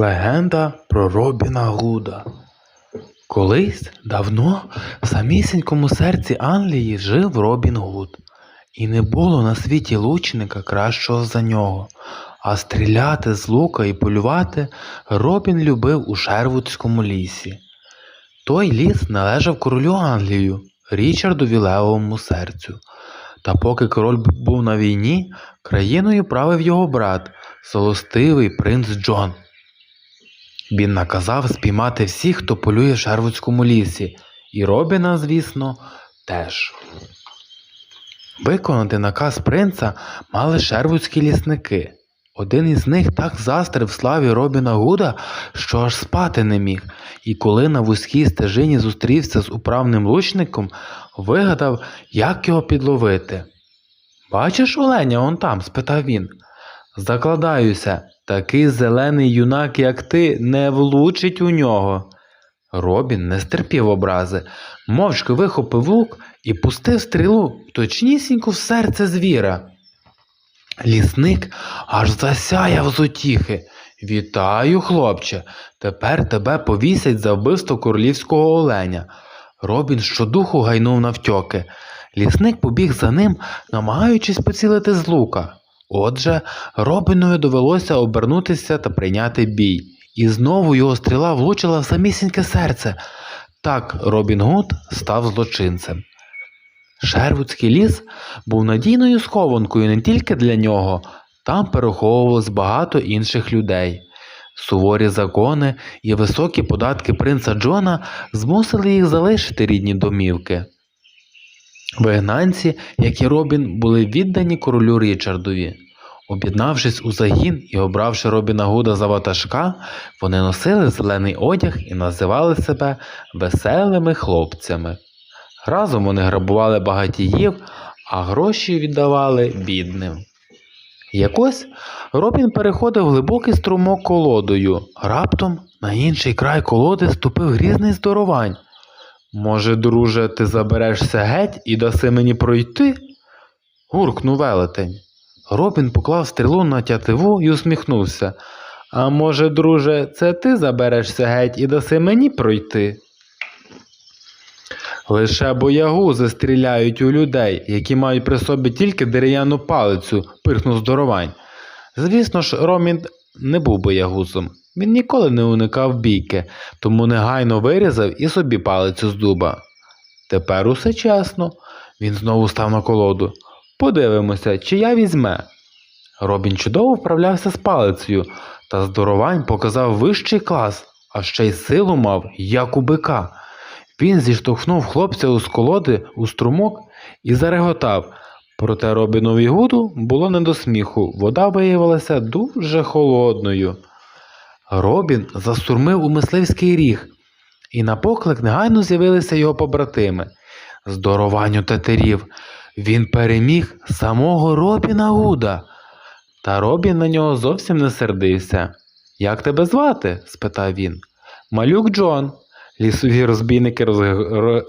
Легенда про Робіна Гуда. Колись давно в самісінькому серці Англії жив Робін Гуд, і не було на світі лучника кращого за нього. А стріляти з лука і полювати Робін любив у Шервудському лісі. Той ліс належав королю Англію, Річарду Вілеовому серцю. Та поки король був на війні, країною правив його брат, солостивий принц Джон. Він наказав спіймати всіх, хто полює в Шервудському лісі, і Робіна, звісно, теж. Виконати наказ принца мали шервудські лісники. Один із них так застрив славі Робіна Гуда, що аж спати не міг, і коли на вузькій стежині зустрівся з управним лучником, вигадав, як його підловити. Бачиш оленя он там? спитав він. Закладаюся, такий зелений юнак, як ти, не влучить у нього. Робін не стерпів образи, мовчки вихопив лук і пустив стрілу точнісінько в серце звіра. Лісник аж засяяв з утіхи. Вітаю, хлопче. Тепер тебе повісять за вбивство королівського оленя. Робін щодуху гайнув навтьоки. Лісник побіг за ним, намагаючись поцілити з лука. Отже, Робінові довелося обернутися та прийняти бій, і знову його стріла влучила в самісіньке серце. Так Робін Гуд став злочинцем. Шервудський ліс був надійною схованкою не тільки для нього, там переховувалось багато інших людей. Суворі закони і високі податки принца Джона змусили їх залишити рідні домівки. Вигнанці, як і Робін, були віддані королю Річардові. Об'єднавшись у загін і обравши Робіна Гуда за ватажка, вони носили зелений одяг і називали себе веселими хлопцями. Разом вони грабували багатіїв, а гроші віддавали бідним. Якось Робін переходив глибокий струмок колодою. Раптом на інший край колоди ступив грізний здоровань. Може, друже, ти заберешся геть і даси мені пройти? гуркнув велетень. Робін поклав стрілу на тятиву і усміхнувся. А може, друже, це ти заберешся геть і даси мені пройти? Лише боягузи стріляють у людей, які мають при собі тільки дерев'яну палицю, пирхнув здоровань. Звісно ж, Ромін не був боягузом. Він ніколи не уникав бійки, тому негайно вирізав і собі палицю з дуба. Тепер усе чесно. Він знову став на колоду. Подивимося, чия візьме. Робін чудово вправлявся з палицею, та здоровань показав вищий клас, а ще й силу мав, як у бика. Він зіштовхнув хлопця з колоди у струмок і зареготав. Проте Робінові Гуду було не до сміху, вода виявилася дуже холодною. Робін застурмив у мисливський ріг, і на поклик негайно з'явилися його побратими. Здорованню тетерів. Він переміг самого Робіна Гуда. Та Робін на нього зовсім не сердився. Як тебе звати? спитав він. Малюк Джон. Лісові розбійники розг- ро-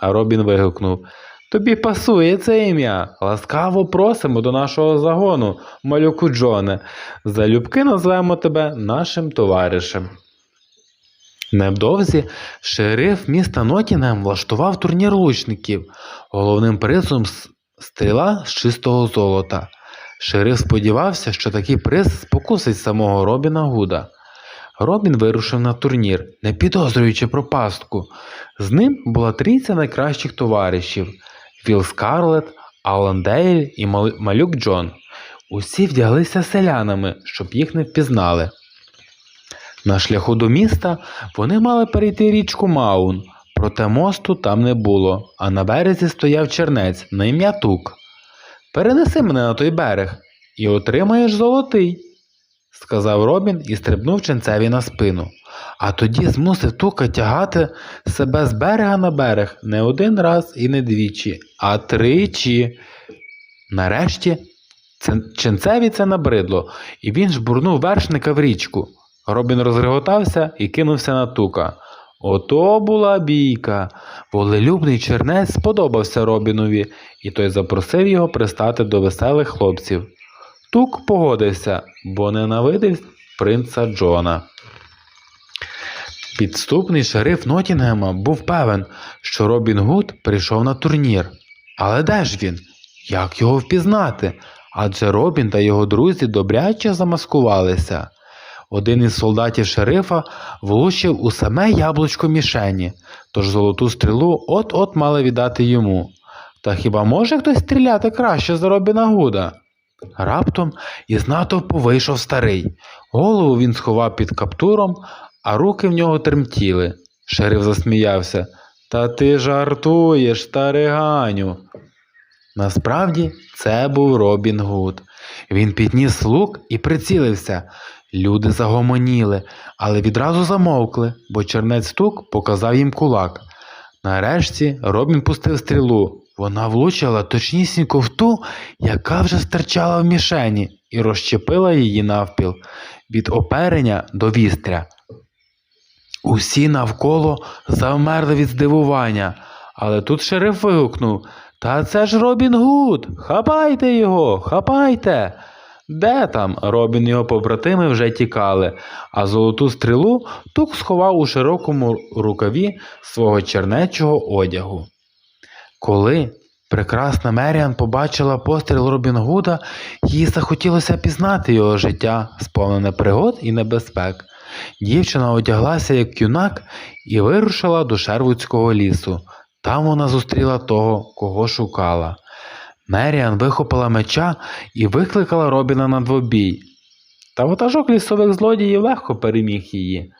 а Робін вигукнув Тобі пасує це ім'я. Ласкаво просимо до нашого загону, малюку Джоне. Залюбки назвемо тебе нашим товаришем. Невдовзі шериф міста Нотінгем влаштував турнір лучників, головним призом стріла з чистого золота. Шериф сподівався, що такий приз спокусить самого Робіна Гуда. Робін вирушив на турнір, не підозрюючи про пастку. З ним була трійця найкращих товаришів Віл Скарлет, Алан Дейль і малюк Джон. Усі вдяглися селянами, щоб їх не впізнали. На шляху до міста вони мали перейти річку Маун, проте мосту там не було, а на березі стояв чернець на ім'я Тук. Перенеси мене на той берег і отримаєш золотий, сказав Робін і стрибнув ченцеві на спину. А тоді змусив Тука тягати себе з берега на берег не один раз і не двічі, а тричі. Нарешті ченцеві це набридло, і він жбурнув вершника в річку. Робін розреготався і кинувся на тука. Ото була бійка. Волелюбний чернець сподобався Робінові, і той запросив його пристати до веселих хлопців. Тук погодився, бо ненавидив принца Джона. Підступний шериф Нотінгема був певен, що Робін Гуд прийшов на турнір. Але де ж він? Як його впізнати? Адже Робін та його друзі добряче замаскувалися. Один із солдатів шерифа влучив у саме яблучко мішені, тож золоту стрілу от-от мали віддати йому. Та хіба може хтось стріляти краще за Робіна Гуда? Раптом із натовпу вийшов старий. Голову він сховав під каптуром, а руки в нього тремтіли. Шериф засміявся. Та ти жартуєш, стариганю. Насправді це був Робін Гуд. Він підніс лук і прицілився. Люди загомоніли, але відразу замовкли, бо чернець стук показав їм кулак. Нарешті Робін пустив стрілу. Вона влучила точнісінько в ту, яка вже стирчала в мішені, і розщепила її навпіл від оперення до вістря. Усі навколо завмерли від здивування, але тут шериф вигукнув Та це ж Робін Гуд! Хапайте його, хапайте! Де там? Робін і його побратими вже тікали, а золоту стрілу тук сховав у широкому рукаві свого чернечого одягу. Коли прекрасна Меріан побачила постріл Робін Гуда, їй захотілося пізнати його життя, сповнене пригод і небезпек. Дівчина одяглася як юнак і вирушила до Шервудського лісу. Там вона зустріла того, кого шукала. Меріан вихопила меча і викликала Робіна на двобій. Та ватажок лісових злодіїв легко переміг її.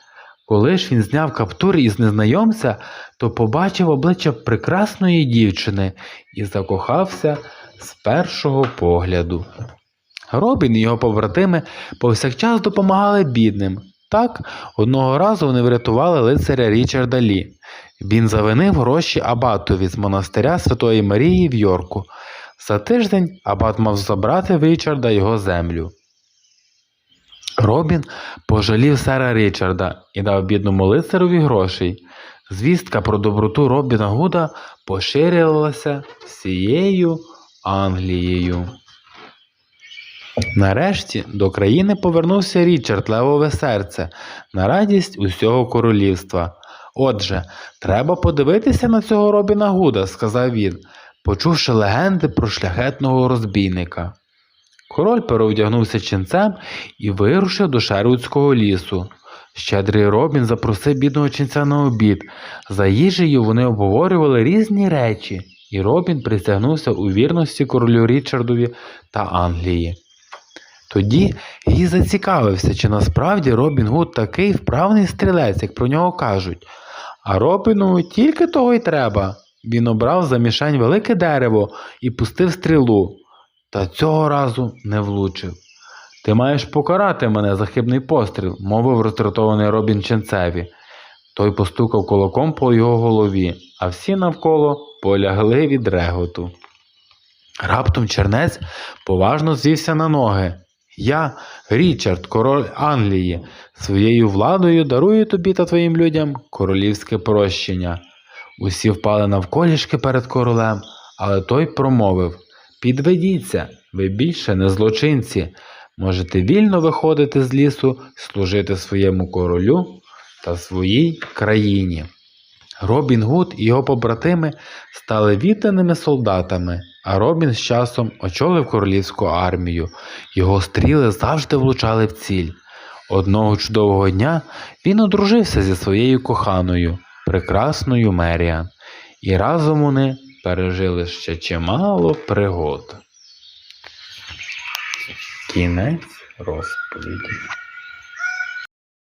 Коли ж він зняв каптур із незнайомця, то побачив обличчя прекрасної дівчини і закохався з першого погляду. Робін і його побратими повсякчас допомагали бідним. Так, одного разу вони врятували лицаря Річарда Лі. Він завинив гроші абатові з монастиря Святої Марії в Йорку. За тиждень абат мав забрати в Річарда його землю. Робін пожалів сера Річарда і дав бідному лицарові грошей. Звістка про доброту Робіна Гуда поширювалася всією Англією. Нарешті до країни повернувся Річард Левове серце на радість усього королівства. Отже, треба подивитися на цього Робіна Гуда, сказав він, почувши легенди про шляхетного розбійника. Король переодягнувся ченцем і вирушив до Шервудського лісу. Щедрий Робін запросив бідного ченця на обід. За їжею вони обговорювали різні речі, і Робін присягнувся у вірності королю Річардові та Англії. Тоді їй зацікавився, чи насправді Робін Гуд такий вправний стрілець, як про нього кажуть. А Робіну тільки того й треба. Він обрав за мішень велике дерево і пустив стрілу, та цього разу не влучив. Ти маєш покарати мене за хибний постріл, мовив роздратований Робін ченцеві. Той постукав кулаком по його голові, а всі навколо полягли від реготу. Раптом чернець поважно звівся на ноги. Я, Річард, король Англії, своєю владою дарую тобі та твоїм людям королівське прощення. Усі впали навколішки перед королем, але той промовив Підведіться, ви більше не злочинці, можете вільно виходити з лісу, служити своєму королю та своїй країні. Робін Гуд і його побратими стали відданими солдатами, а Робін з часом очолив королівську армію. Його стріли завжди влучали в ціль. Одного чудового дня він одружився зі своєю коханою, прекрасною Меріан, і разом вони пережили ще чимало пригод. Кінець розповіді.